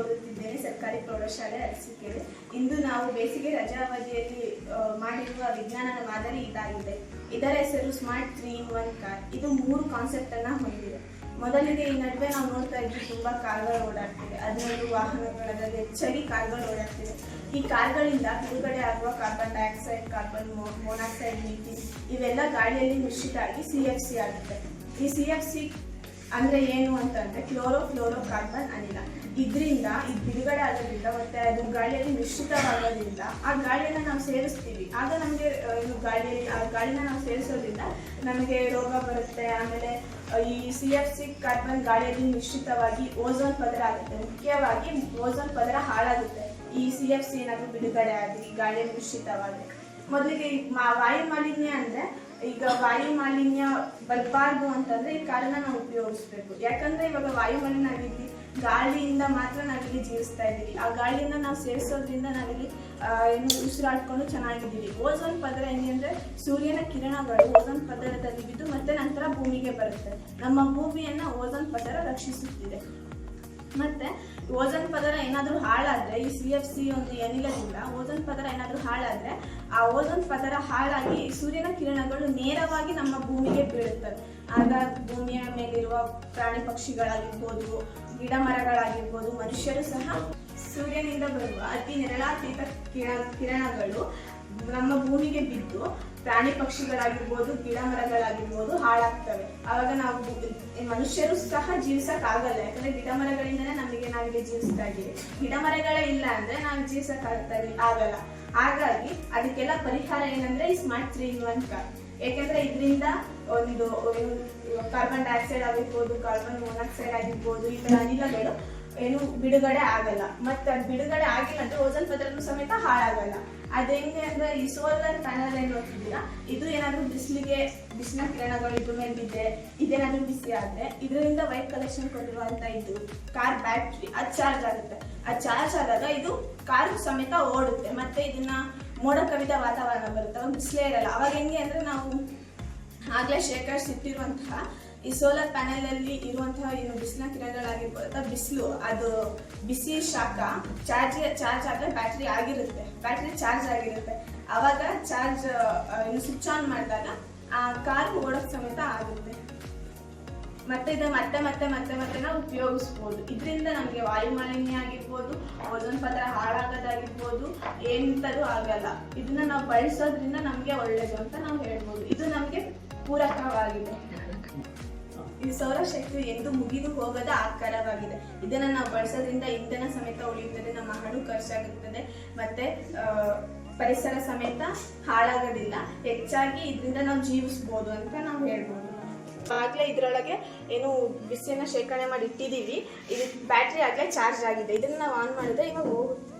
ಓದುತ್ತಿದ್ದೇನೆ, ಸರ್ಕಾರಿ ಪ್ರೌಢಶಾಲೆ ಅರಸಿಕೆರೆ. ಇಂದು ನಾವು ಬೇಸಿಗೆ ರಜಾ ಅವಧಿಯಲ್ಲಿ ಮಾಡಿರುವ ವಿಜ್ಞಾನದ ಮಾದರಿ ಇದಾಗಿದೆ. ಇದರ ಹೆಸರು smart three in one car ಇದು ಮೂರು ಕಾನ್ಸೆಪ್ಟ್ ಅನ್ನ ಹೊಂದಿದೆ. ಮೊದಲಿಗೆ ಈ ನಡುವೆ ನಾವು ನೋಡ್ತಾ ಇದ್ವಿ, ತುಂಬಾ ಕಾರ್ಗಳು ಓಡಾಡ್ತಿವೆ. ಅದರಲ್ಲೂ ವಾಹನಗಳಲ್ಲಿ ಹೆಚ್ಚಾಗಿ ಕಾರ್ಗಳು ಓಡಾಡ್ತಿವೆ. ಈ ಕಾರ್ಗಳಿಂದ ಬಿಡುಗಡೆ ಆಗುವ carbon dioxide carbon monoxide methane ಇವೆಲ್ಲ ಗಾಳಿಯಲ್ಲಿ ಮಿಶ್ರಿತ ಆಗಿ ಸಿ ಎಫ್ ಸಿ ಆಗುತ್ತೆ. ಈ ಸಿ ಎಫ್ ಸಿ ಅಂದ್ರೆ ಏನು ಅಂತಂದ್ರೆ ಕ್ಲೋರೋ ಫ್ಲೋರೋ ಕಾರ್ಬನ್ ಅನಿಲ. ಇದರಿಂದ ಇದು ಬಿಡುಗಡೆ ಆಗೋದ್ರಿಂದ ಮತ್ತೆ ಅದು ಗಾಳಿಯಲ್ಲಿ ಮಿಶ್ರಿತವಾಗೋದ್ರಿಂದ, ಆ ಗಾಳಿಯನ್ನ ನಾವು ಸೇರಿಸ್ತೀವಿ ಆಗ ನಮಗೆ ಇದು ಗಾಳಿಯಲ್ಲಿ, ಆ ಗಾಳಿನ ನಾವು ಸೇರಿಸೋದ್ರಿಂದ ನಮಗೆ ರೋಗ ಬರುತ್ತೆ. ಆಮೇಲೆ ಈ ಸಿ ಎಫ್ ಸಿ ಕಾರ್ಬನ್ ಗಾಳಿಯಲ್ಲಿ ಮಿಶ್ರಿತವಾಗಿ ಓಝೋನ್ ಪದರ ಆಗುತ್ತೆ. ಮುಖ್ಯವಾಗಿ ಓಝೋನ್ ಪದರ ಹಾಳಾಗುತ್ತೆ. ಈ ಸಿ ಎಫ್ ಸಿ ಏನಾದರೂ ಬಿಡುಗಡೆ ಆಗಿ, ಗಾಳಿಯಲ್ಲಿ ಮಿಶ್ರಿತವಾಗಿ ಮೊದಲಿಗೆ ಈ ವಾಯು ಮಾಲಿನ್ಯ ಅಂದ್ರೆ ಈಗ ವಾಯು ಮಾಲಿನ್ಯ ಬರಬಾರ್ದು ಅಂತಂದ್ರೆ ಈ ಕಾರಣ ನಾವು ಉಪಯೋಗಿಸ್ಬೇಕು. ಯಾಕಂದ್ರೆ ಇವಾಗ ವಾಯು ಮಾಲಿನ್ಯ ಆಗಿರ್ಲಿ ಗಾಳಿಯಿಂದ ಮಾತ್ರ ನಾವಿಲ್ಲಿ ಜೀವಿಸ್ತಾ ಇದ್ದೀವಿ. ಆ ಗಾಳಿಯನ್ನ ನಾವು ಸೇವಿಸೋದ್ರಿಂದ ನಾವಿಲ್ಲಿ ಏನು ಉಸಿರಾಡ್ಕೊಂಡು ಚೆನ್ನಾಗಿದ್ದೀವಿ. ಓಝೋನ್ ಪದರ ಏನಿ ಅಂದ್ರೆ ಸೂರ್ಯನ ಕಿರಣಗಳು ಓಝೋನ್ ಪದರದಲ್ಲಿ ಬಿದ್ದು ಮತ್ತೆ ನಂತರ ಭೂಮಿಗೆ ಬರುತ್ತೆ. ನಮ್ಮ ಭೂಮಿಯನ್ನ ಓಝೋನ್ ಪದರ ರಕ್ಷಿಸುತ್ತಿದೆ. ಮತ್ತೆ ಓಜನ್ ಪದರ ಏನಾದರೂ ಹಾಳಾದ್ರೆ, ಈ ಸಿ ಎಫ್ ಸಿ ಒಂದು ಅನಿಲದಿಂದ ಓಜನ್ ಪದರ ಏನಾದರೂ ಹಾಳಾದ್ರೆ, ಆ ಓಜನ್ ಪದರ ಹಾಳಾಗಿ ಸೂರ್ಯನ ಕಿರಣಗಳು ನೇರವಾಗಿ ನಮ್ಮ ಭೂಮಿಗೆ ಬೀಳುತ್ತವೆ. ಆಗ ಭೂಮಿಯ ಮೇಲಿರುವ ಪ್ರಾಣಿ ಪಕ್ಷಿಗಳಾಗಿರ್ಬೋದು, ಗಿಡ ಮರಗಳಾಗಿರ್ಬೋದು, ಮನುಷ್ಯರು ಸಹ ಸೂರ್ಯನಿಂದ ಬರುವ ಅತಿ ನೆರಳಾತೀತ ಕಿರಣ, ಕಿರಣಗಳು ನಮ್ಮ ಭೂಮಿಗೆ ಬಿದ್ದು ಪ್ರಾಣಿ ಪಕ್ಷಿಗಳಾಗಿರ್ಬೋದು ಗಿಡ ಮರಗಳಾಗಿರ್ಬೋದು ಹಾಳಾಗ್ತವೆ. ಆವಾಗ ನಾವು ಮನುಷ್ಯರು ಸಹ ಜೀವಿಸಕ್ ಆಗಲ್ಲ ಯಾಕಂದ್ರೆ ಗಿಡ ಮರಗಳಿಂದನೇ ನಮಗೆ ನಾವಿಲ್ಲಿ ಜೀವಿಸ್ತಾ ಇದ್ದೀವಿ. ಗಿಡ ಮರಗಳೇ ಇಲ್ಲ ಅಂದ್ರೆ ನಾವು ಜೀವಿಸಕ್ ಆಗ್ತಾ ಆಗಲ್ಲ. ಹಾಗಾಗಿ ಅದಕ್ಕೆಲ್ಲ ಪರಿಹಾರ ಏನಂದ್ರೆ ಈ smart three in one car ಯಾಕಂದ್ರೆ ಇದರಿಂದ ಒಂದು ಕಾರ್ಬನ್ ಡೈಆಕ್ಸೈಡ್ ಆಗಿರ್ಬೋದು ಕಾರ್ಬನ್ ಮೊನಾಕ್ಸೈಡ್ ಆಗಿರ್ಬೋದು, ಈ ತರ ಅನಿಲಗಳು ಏನು ಬಿಡುಗಡೆ ಆಗಲ್ಲ. ಮತ್ತೆ ಅದು ಬಿಡುಗಡೆ ಆಗಿಲ್ಲ ಅಂದ್ರೆ ಓಜನ್ ಪದರನು ಸಮೇತ ಹಾಳಾಗಲ್ಲ. ಅದೇಂಗೆ ಅಂದ್ರೆ ಈ ಸೋಲಾರ್ ಪ್ಯಾನಲ್ ಏನು ನೋಡ್ತಿದ್ದೀರಾ? ಇದು ಏನಾದ್ರೂ ಬಿಸಿಲಿಗೆ, ಬಿಸಿನ ಕಿರಣಗಳು ಇದ್ರ ಮೇಲೆ ಬಿದ್ದೆ ಇದೇನಾದ್ರೂ ಬಿಸಿ ಆದ್ರೆ ಇದರಿಂದ ವೈಟ್ ಕಲೆಕ್ಷನ್ ಕೊಟ್ಟಿರುವಂತ ಇದು ಕಾರ್ ಬ್ಯಾಟ್ರಿ, ಅದು ಚಾರ್ಜ್ ಆಗುತ್ತೆ. ಅದು ಚಾರ್ಜ್ ಆದಾಗ ಇದು ಕಾರ್ ಸಮೇತ ಓಡುತ್ತೆ. ಮತ್ತೆ ಇದನ್ನ ಮೋಡ ಕವಿದ ವಾತಾವರಣ ಬರುತ್ತೆ. ಅವಾಗ ಬಿಸಿಲೇ ಇರಲ್ಲ. ಅವಾಗ ಹೆಂಗೆ ಅಂದ್ರೆ ನಾವು ಆಗ್ಲೇ ಶೇಖರಿಸಿಟ್ಟಿರುವಂತಹ ಈ ಸೋಲಾರ್ ಪ್ಯಾನೆಲ್ ಅಲ್ಲಿ ಇರುವಂತಹ ಏನು ಬಿಸಿಲಿನ ಕಿರಣಗಳಾಗಿರ್ಬೋದು ಬಿಸಿಲು, ಅದು ಬಿಸಿ ಶಾಖ, ಚಾರ್ಜ್ ಚಾರ್ಜ್ ಆದ್ರೆ ಬ್ಯಾಟ್ರಿ ಆಗಿರುತ್ತೆ. ಬ್ಯಾಟ್ರಿ ಚಾರ್ಜ್ ಆಗಿರುತ್ತೆ. ಅವಾಗ ಚಾರ್ಜ್ ಸ್ವಿಚ್ ಆನ್ ಮಾಡಿದಾಗ ಆ ಕಾರ್ ಓಡೋಕ್ ಸಮೇತ ಆಗುತ್ತೆ. ಮತ್ತೆ ಇದನ್ನ ಮತ್ತೆ ಮತ್ತೆ ಮತ್ತೆ ಮತ್ತೆ ನಾವು ಉಪಯೋಗಿಸ್ಬೋದು. ಇದರಿಂದ ನಮಗೆ ವಾಯುಮಾಲಿನ್ಯ ಆಗಿರ್ಬೋದು ಓಜೋನ್ ಪದರ ಹಾಳಾಗೋದಾಗಿರ್ಬೋದು ಎಂಥದ್ದು ಆಗಲ್ಲ. ಇದನ್ನ ನಾವು ಬಳಸೋದ್ರಿಂದ ನಮಗೆ ಒಳ್ಳೇದು ಅಂತ ನಾವು ಹೇಳ್ಬೋದು. ಇದು ನಮಗೆ ಪೂರಕವಾಗಿದೆ. ಈ ಸೌರಶಕ್ತಿ ಎಂದು ಮುಗಿದು ಹೋಗದ ಆಕಾರವಾಗಿದೆ. ಇದನ್ನ ನಾವು ಬಳಸೋದ್ರಿಂದ ಇಂಧನ ಸಮೇತ ಉಳಿಯುತ್ತದೆ, ನಮ್ಮ ಹಣು ಖರ್ಚಾಗುತ್ತದೆ, ಮತ್ತೆ ಪರಿಸರ ಸಮೇತ ಹಾಳಾಗೋದಿಲ್ಲ. ಹೆಚ್ಚಾಗಿ ಇದರಿಂದ ನಾವು ಜೀವಿಸ್ಬೋದು ಅಂತ ನಾವು ಹೇಳ್ಬೋದು. ಆಗ್ಲೇ ಇದ್ರೊಳಗೆ ಏನು ಬಿಸಿಯನ್ನ ಶೇಖರಣೆ ಮಾಡಿ ಇಟ್ಟಿದ್ದೀವಿ. ಇದು ಬ್ಯಾಟ್ರಿ ಆಗಲೇ ಚಾರ್ಜ್ ಆಗಿದೆ. ಇದನ್ನ ನಾವು ಆನ್ ಮಾಡಿದ್ರೆ ಇವಾಗ ಹೋಗುತ್ತೆ.